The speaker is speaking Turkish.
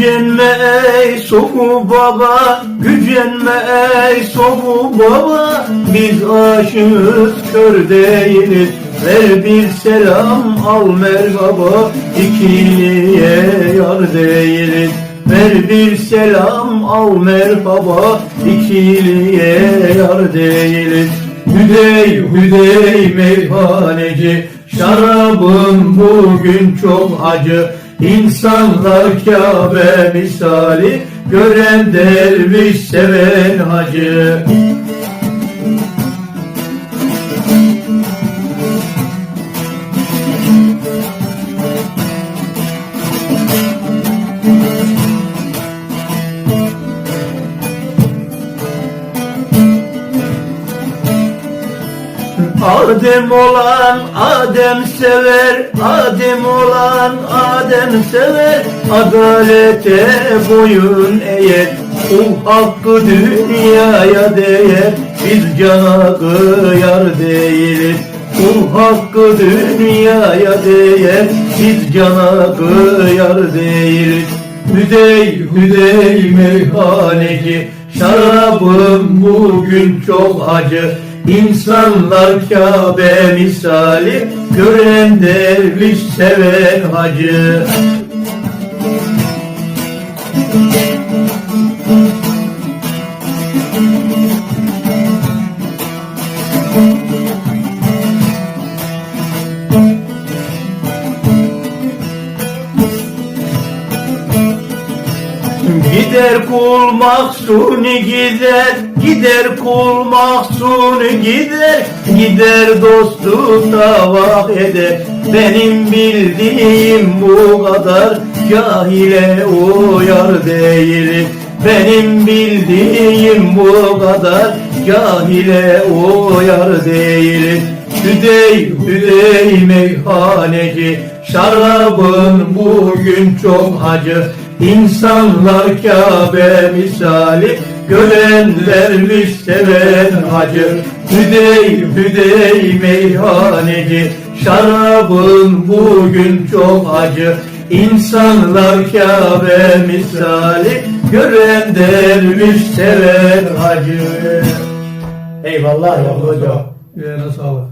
Gücenme ey soğu baba, gücenme ey soğu baba. Biz aşığız kör değiliz, ver bir selam al merhaba. İkiliye yar değiliz. Ver bir selam al merhaba İkiliye yar değiliz Hüdey hüdey meyhaneci Şarabın bugün çok acı. İnsanlar Kabe misali Gören derviş seven hacı Adem olan Adem sever, Adem olan Adem sever, adalete boyun eğer, kul hakkı dünyaya değer, biz cana kıyar değiliz. Kul hakkı dünyaya değer, biz cana kıyar değiliz. Hüdey hüdey meyhaneci, şarabım bugün çok acı, İnsanlar Kabe misali Gören derviş seven hacı Gider kul mahsuni gider, gider kul mahsuni gider, gider dostu tavak eder. Benim bildiğim bu kadar, cahile uyar değilim. Benim bildiğim bu kadar, cahile uyar değilim. Hüdey hüdey meyhaneci, şarabın bugün çok acı. İnsanlar Kabe misali Gören derviş seven hacı Hüdey hüdey meyhaneci Şarabın bugün çok acı İnsanlar Kabe misali Gören derviş seven hacı Eyvallah ya hocam. Yüreğine sağlık.